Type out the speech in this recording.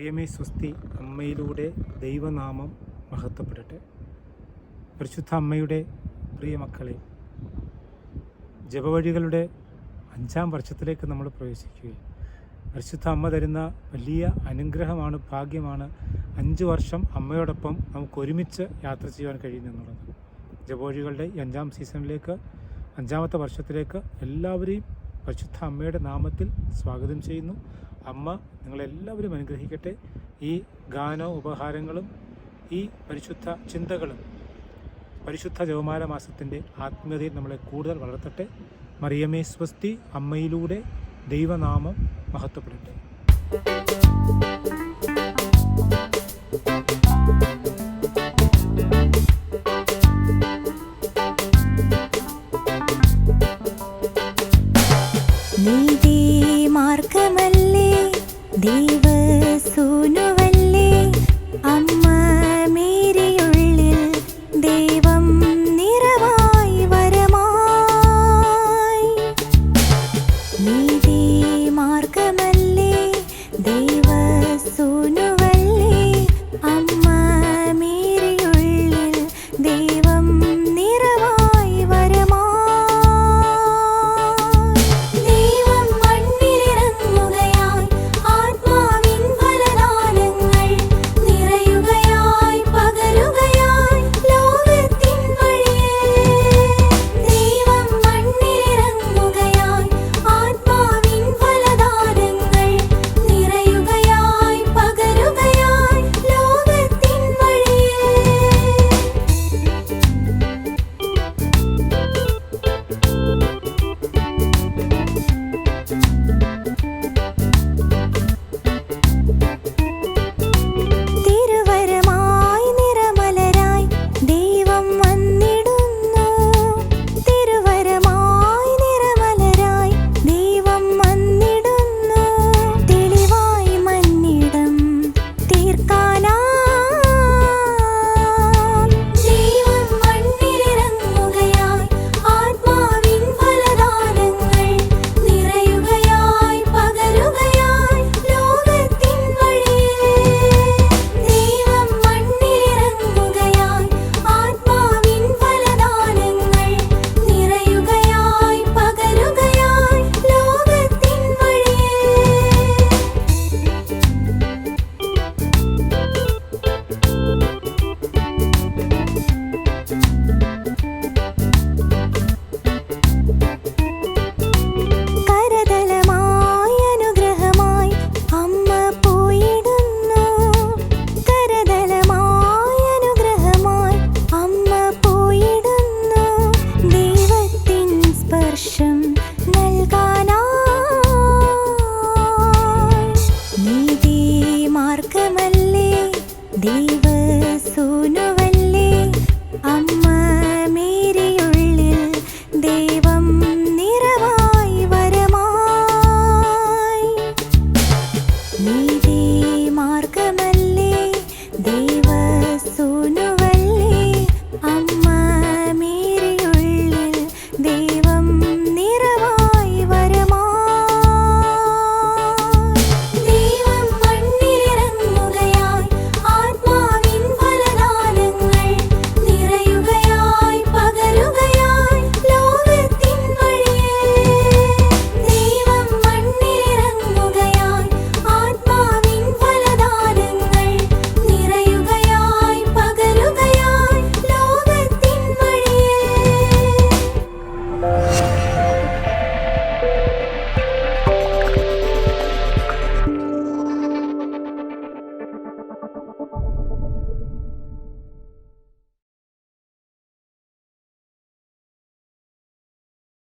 മറിയമേ സ്വസ്തി അമ്മയിലൂടെ ദൈവനാമം മഹത്വപ്പെടട്ടെ. പരിശുദ്ധ അമ്മയുടെ പ്രിയ മക്കളെ ജപവഴികളുടെ അഞ്ചാം വർഷത്തിലേക്ക് നമ്മൾ പ്രവേശിക്കുകയാണ്. പരിശുദ്ധ അമ്മ തരുന്ന വലിയ അനുഗ്രഹമാണ് ഭാഗ്യമാണ് അഞ്ച് വർഷം അമ്മയോടൊപ്പം നമുക്ക് ഒരുമിച്ച് യാത്ര ചെയ്യുവാൻ കഴിയുന്നെന്നുള്ളത് ജപവഴികളുടെ ഈ അഞ്ചാം സീസണിലേക്ക് അഞ്ചാമത്തെ വർഷത്തിലേക്ക് എല്ലാവരെയും പരിശുദ്ധ അമ്മയുടെ നാമത്തിൽ സ്വാഗതം ചെയ്യുന്നു. അമ്മ നിങ്ങളെല്ലാവരും അനുഗ്രഹിക്കട്ടെ. ഈ ഗാന ഉപഹാരങ്ങളും ഈ പരിശുദ്ധ ചിന്തകളും പരിശുദ്ധ ജവമാല മാസത്തിന്റെ ആത്മീയതയിൽ നമ്മളെ കൂടുതൽ വളർത്തട്ടെ. മറിയമേ സ്വസ്തി അമ്മയിലൂടെ ദൈവനാമം മഹത്വപ്പെടട്ടെ Deep